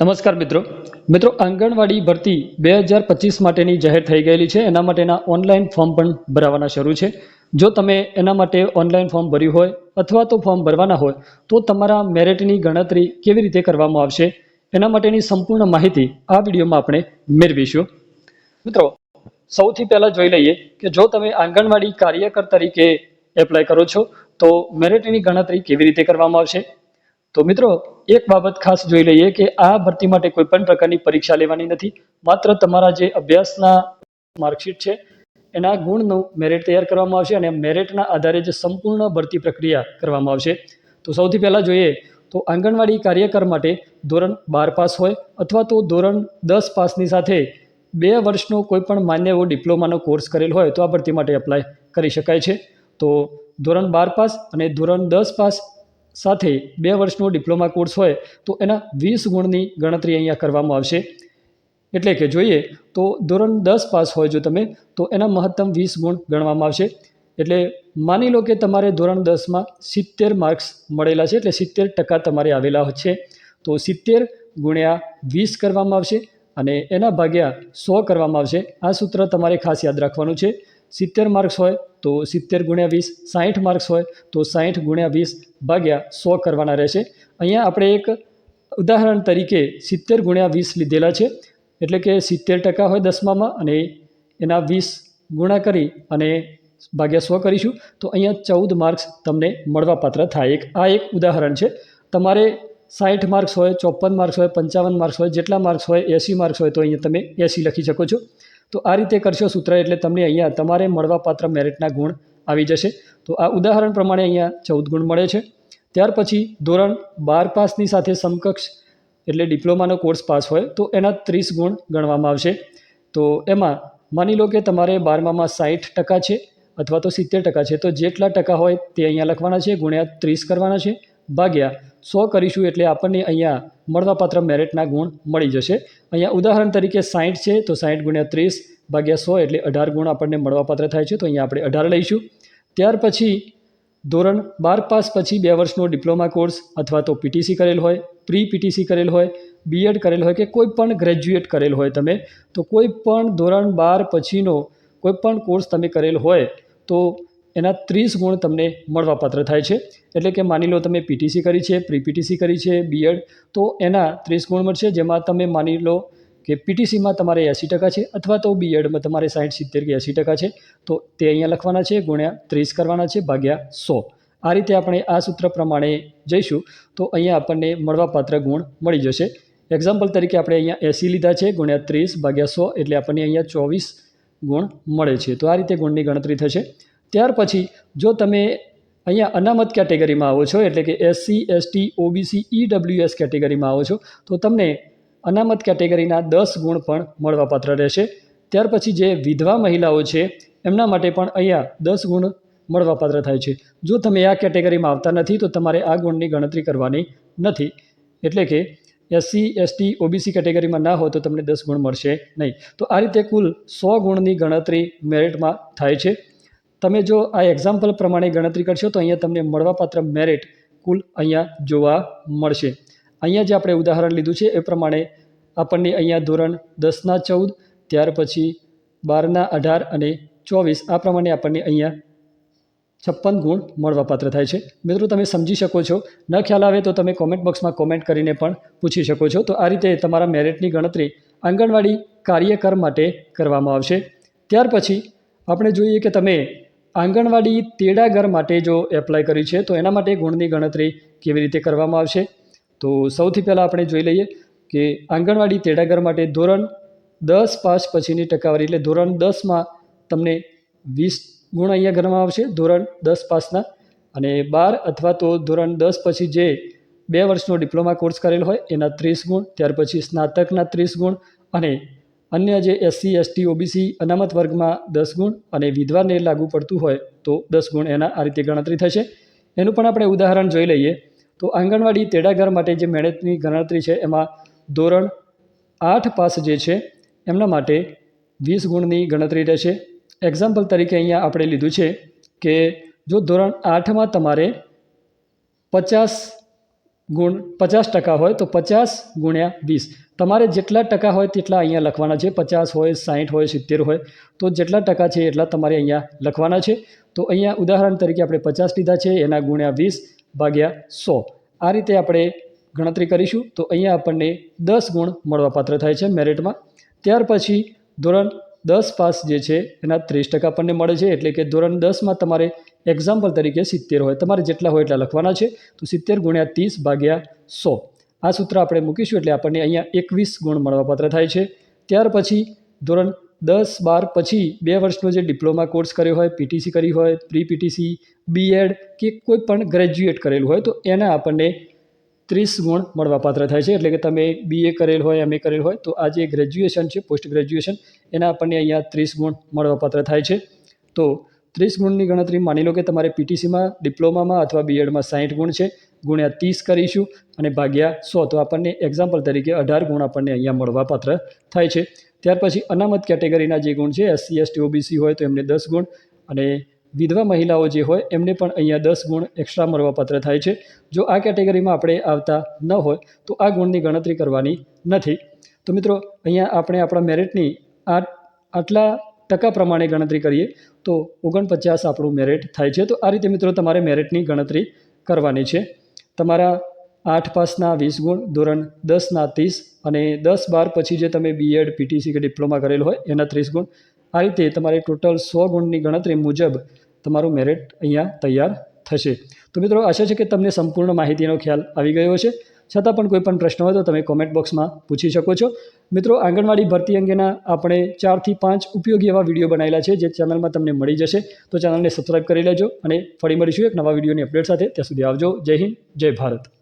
નમસ્કાર મિત્રો. મિત્રો, આંગણવાડી ભરતી બે હજાર પચીસ માટેની જાહેર થઈ ગયેલી છે. એના માટેના ઓનલાઈન ફોર્મ પણ ભરાવાના શરૂ છે. જો તમે એના માટે ઓનલાઈન ફોર્મ ભર્યું હોય અથવા તો ફોર્મ ભરવાના હોય, તો તમારા મેરિટની ગણતરી કેવી રીતે કરવામાં આવશે એના માટેની સંપૂર્ણ માહિતી આ વિડીયોમાં આપણે મેળવીશું. મિત્રો, સૌથી પહેલાં જોઈ લઈએ કે જો તમે આંગણવાડી કાર્યકર તરીકે એપ્લાય કરો છો, તો મેરિટની ગણતરી કેવી રીતે કરવામાં આવશે? તો મિત્રો, એક બાબત ખાસ જોઈ લઈએ કે આ ભરતી માટે કોઈ પણ પ્રકારની પરીક્ષા લેવાની નથી. માત્ર તમારા જે અભ્યાસના માર્કશીટ છે, એના ગુણનું મેરિટ તૈયાર કરવામાં આવશે અને મેરિટના આધારે જે સંપૂર્ણ ભરતી પ્રક્રિયા કરવામાં આવશે. તો સૌથી પહેલાં જોઈએ તો આંગણવાડી કાર્યકર માટે ધોરણ બાર પાસ હોય અથવા તો ધોરણ દસ પાસની સાથે બે વર્ષનો કોઈ પણ માન્ય એવો ડિપ્લોમાનો કોર્સ કરેલ હોય તો આ ભરતી માટે એપ્લાય કરી શકાય છે. તો ધોરણ બાર પાસ અને ધોરણ દસ પાસ સાથે બે વર્ષનો ડિપ્લોમા કોર્સ હોય તો એના વીસ ગુણની ગણતરી અહીંયા કરવામાં આવશે. એટલે કે જોઈએ તો ધોરણ દસ પાસ હોય જો તમે, તો એના મહત્તમ વીસ ગુણ ગણવામાં આવશે. એટલે માની લો કે તમારે ધોરણ દસમાં સિત્તેર માર્ક્સ મળેલા છે, એટલે સિત્તેર ટકા તમારે આવેલા છે. તો સિત્તેર ગુણ્યા વીસ કરવામાં આવશે અને એના ભાગ્યા સો કરવામાં આવશે. આ સૂત્ર તમારે ખાસ યાદ રાખવાનું છે. સિત્તેર માર્ક્સ હોય તો સિત્તેર ગુણ્યા વીસ સાહીઠ માર્ક્સ હોય તો સાહીઠ ગુણ્યા વીસ ભાગ્યા સો કરવાના રહેશે. અહીંયા આપણે એક ઉદાહરણ તરીકે સિત્તેર ગુણ્યા વીસ લીધેલા છે. એટલે કે સિત્તેર ટકા હોય દસમામાં અને એના વીસ ગુણા કરી અને ભાગ્યા સો કરીશું. તો અહીંયા ચૌદ માર્ક્સ તમને મળવાપાત્ર થાય. એક આ એક ઉદાહરણ છે. તમારે સાઠ માર્ક્સ હોય, ચોપન માર્ક્સ હોય, પંચાવન માર્ક્સ હોય, જેટલા માર્ક્સ હોય, એંસી માર્ક્સ હોય તો અહીંયા તમે એંસી લખી શકો છો. તો આ રીતે કરશો સૂત્ર એટલે તમને અહીંયા તમારે મળવાપાત્ર મેરિટના ગુણ આવી જશે. તો આ ઉદાહરણ પ્રમાણે અહીંયા ચૌદ ગુણ મળે છે. ત્યાર પછી ધોરણ બાર પાસની સાથે સમકક્ષ એટલે ડિપ્લોમાનો કોર્સ પાસ હોય તો એના ત્રીસ ગુણ ગણવામાં આવશે. તો એમાં માની લો કે તમારે બારમામાં સાઠ ટકા છે અથવા તો સિત્તેર ટકા છે, તો જેટલા ટકા હોય તે અહીંયા લખવાના છે, ગુણ્યા ત્રીસ કરવાના છે. ભાગ્યા સો કરીશું એટલે આપણને અહીંયા મળવાપાત્ર મેરિટના ગુણ મળી જશે. અહીંયા ઉદાહરણ તરીકે સાઠ છે, તો સાઠ ગુણ્યા ત્રીસ ભાગ્યા સો એટલે અઢાર ગુણ આપણને મળવાપાત્ર થાય છે, તો અહીંયા આપણે અઢાર લઈશું. ત્યાર પછી ધોરણ બાર પાસ પછી બે વર્ષનો ડિપ્લોમા કોર્સ અથવા તો પીટીસી કરેલ હોય, પ્રી પીટીસી કરેલ હોય બીએડ કરેલ હોય કે કોઈ પણ ગ્રેજ્યુએટ કરેલ હોય તમે, તો કોઈ પણ ધોરણ બાર પછીનો કોઈ પણ કોર્સ તમે કરેલ હોય, તો એના ત્રીસ ગુણ તમને મળવાપાત્ર થાય છે. એટલે કે માની લો તમે પીટીસી કરી છે પ્રી પીટીસી કરી છે બીએડ તો એના ત્રીસ ગુણ મળશે. જેમાં તમે માની લો કે પીટીસીમાં તમારે એંસી ટકા છે, અથવા તો બીએડમાં તમારે સાઠ સિત્તેર કે એંસી ટકા છે, તો તે અહીંયા લખવાના છે, ગુણ્યા ત્રીસ કરવાના છે, ભાગ્યા સો. આ રીતે આપણે આ સૂત્ર પ્રમાણે જઈશું, તો અહીંયા આપણને મળવાપાત્ર ગુણ મળી જશે. એક્ઝામ્પલ તરીકે આપણે અહીંયા એંસી લીધા છે, ગુણ્યા ત્રીસ, ભાગ્યા સો, એટલે આપણને અહીંયા ચોવીસ ગુણ મળે છે. તો આ રીતે ગુણની ગણતરી થશે. ત્યાર પછી જો તમે અહીંયા અનામત કેટેગરીમાં આવો છો, એટલે કે એસસી એસટી ઓબીસી ઈડબ્લ્યુએસ કેટેગરીમાં આવો છો, તો તમને અનામત કેટેગરીના દસ ગુણ પણ મળવાપાત્ર રહેશે. ત્યાર પછી જે વિધવા મહિલાઓ છે, એમના માટે પણ અહીંયા દસ ગુણ મળવાપાત્ર થાય છે. જો તમે આ કેટેગરીમાં આવતા નથી, તો તમારે આ ગુણની ગણતરી કરવાની નથી. એટલે કે એસસી એસટી ઓબીસી કેટેગરીમાં ના હોય તો તમને દસ ગુણ મળશે નહીં. તો આ રીતે કુલ સો ગુણની ગણતરી મેરિટમાં થાય છે. તમે જો આ એક્ઝામ્પલ પ્રમાણે ગણતરી કરશો, તો અહીંયા તમને મળવાપાત્ર મેરિટ કુલ અહીંયા જોવા મળશે. અહીંયા જે આપણે ઉદાહરણ લીધું છે, એ પ્રમાણે આપણને અહીંયા ધોરણ દસના ચૌદ, ત્યાર પછી બારના અઢાર અને ચોવીસ, આ પ્રમાણે આપણને અહીંયા છપ્પન ગુણ મળવાપાત્ર થાય છે. મિત્રો, તમે સમજી શકો છો. ન ખ્યાલ આવે તો તમે કોમેન્ટ બોક્સમાં કોમેન્ટ કરીને પણ પૂછી શકો છો. તો આ રીતે તમારા મેરિટની ગણતરી આંગણવાડી કાર્યકર માટે કરવામાં આવશે. ત્યાર પછી આપણે જોઈએ કે તમે આંગણવાડી તેડાગર માટે જો એપ્લાય કર્યું છે, તો એના માટે ગુણની ગણતરી કેવી રીતે કરવામાં આવશે? તો સૌથી પહેલાં આપણે જોઈ લઈએ કે આંગણવાડી તેડાગર માટે ધોરણ દસ પાસ પછીની ટકાવારી એટલે ધોરણ દસમાં તમને વીસ ગુણ અહીંયા ગણવામાં આવશે, ધોરણ દસ પાસના. અને બાર અથવા તો ધોરણ દસ પછી જે બે વર્ષનો ડિપ્લોમા કોર્સ કરેલ હોય, એના ત્રીસ ગુણ, ત્યાર પછી સ્નાતકના ત્રીસ ગુણ અને અન્ય જે એસસી એસટી ઓબીસી અનામત વર્ગમાં દસ ગુણ અને વિધવાને લાગુ પડતું હોય તો દસ ગુણ એના આ રીતે ગણતરી થશે. એનું પણ આપણે ઉદાહરણ જોઈ લઈએ. તો આંગણવાડી તેડાગર માટે જે મહેનતની ગણતરી છે એમાં ધોરણ આઠ પાસ જે છે એમના માટે વીસ ગુણની ગણતરી રહેશે. એક્ઝામ્પલ તરીકે અહીંયા આપણે લીધું છે કે જો ધોરણ આઠમાં તમારે પચાસ ગુણ પચાસ ટકા હોય તો પચાસ ગુણ્યા વીસ. તમારે જેટલા ટકા હોય તેટલા અહીંયા લખવાના છે. પચાસ હોય સાહીઠ હોય, સિત્તેર હોય. તો જેટલા ટકા છે એટલા તમારે અહીંયા લખવાના છે. તો અહીંયા ઉદાહરણ તરીકે આપણે પચાસ લીધા છે, એના ગુણ્યા વીસ ભાગ્યા સો. આ રીતે આપણે ગણતરી કરીશું. તો અહીંયા આપણને દસ ગુણ મળવાપાત્ર થાય છે મેરિટમાં. ત્યાર પછી ધોરણ દસ પાસ જે છે, એના ત્રીસ ટકા આપણને મળે છે. એટલે કે ધોરણ દસમાં તમારે એક્ઝામ્પલ તરીકે સિત્તેર હોય. તમારે જેટલા હોય એટલા લખવાના છે. તો સિત્તેર ગુણ્યા ત્રીસ ભાગ્યા સો. આ સૂત્ર આપણે મૂકીશું એટલે આપણને અહીંયા એકવીસ ગુણ મળવાપાત્ર થાય છે. ત્યાર પછી ધોરણ દસ બાર પછી બે વર્ષનો જે ડિપ્લોમા કોર્સ કર્યો હોય, પીટીસી કરી હોય પ્રી પીટીસી બીએડ કે કોઈ પણ ગ્રેજ્યુએટ કરેલું હોય તો એના આપણને ત્રીસ ગુણ મળવાપાત્ર થાય છે. એટલે કે તમે બીએ કરેલ હોય એમએ કરેલ હોય તો આ જે ગ્રેજ્યુએશન છે પોસ્ટ ગ્રેજ્યુએશન એના આપણને અહીંયા ત્રીસ ગુણ મળવાપાત્ર થાય છે. તો ત્રીસ ગુણની ગણતરી માની લો કે તમારે પીટીસીમાં ડિપ્લોમામાં અથવા બીએડમાં સાહીઠ ગુણ છે, ગુણ્યા ત્રીસ કરીશું અને ભાગ્યા સો. તો આપણને એક્ઝામ્પલ તરીકે અઢાર ગુણ આપણને અહીંયા મળવાપાત્ર થાય છે. ત્યાર પછી અનામત કેટેગરીના જે ગુણ છે એસસી એસટી ઓબીસી હોય તો એમને દસ ગુણ અને વિધવા મહિલાઓ જે હોય એમને પણ અહીંયા દસ ગુણ એક્સ્ટ્રા મળવાપાત્ર થાય છે. જો આ કેટેગરીમાં આપણે આવતા ન હોય તો આ ગુણની ગણતરી કરવાની નથી. તો મિત્રો, અહીંયા આપણે આપણા મેરિટની આ આટલા ટકા પ્રમાણે ગણતરી કરીએ, તો ઓગણપચાસ આપણું મેરિટ થાય છે. તો આ રીતે મિત્રો તમારે મેરિટની ગણતરી કરવાની છે. તમારા આઠ પાસના વીસ ગુણ, ધોરણ દસના ત્રીસ અને દસ બાર પછી જે તમે બીએડ પીટીસી કે ડિપ્લોમા કરેલ હોય, એના ત્રીસ ગુણ. આ રીતે તમારે ટોટલ સો ગુણની ગણતરી મુજબ તમારું મેરિટ અહીંયા તૈયાર થશે. તો મિત્રો આશા છે કે તમને સંપૂર્ણ માહિતીનો ખ્યાલ આવી ગયો છે છતાં પણ કોઈ પણ પ્રશ્ન હોય તો તમે કોમેન્ટ બોક્સમાં પૂછી શકો છો. મિત્રો, આંગણવાડી ભરતી અંગેના આપણે ચારથી પાંચ ઉપયોગી એવા વીડિયો બનાવેલા છે જે ચેનલમાં તમને મળી જશે. તો ચેનલને સબસ્ક્રાઈબ કરી લેજો અને ફરી મળીશું એક નવા વિડીયોની અપડેટ સાથે. ત્યાં સુધી આવજો. જય હિન્દ, જય ભારત.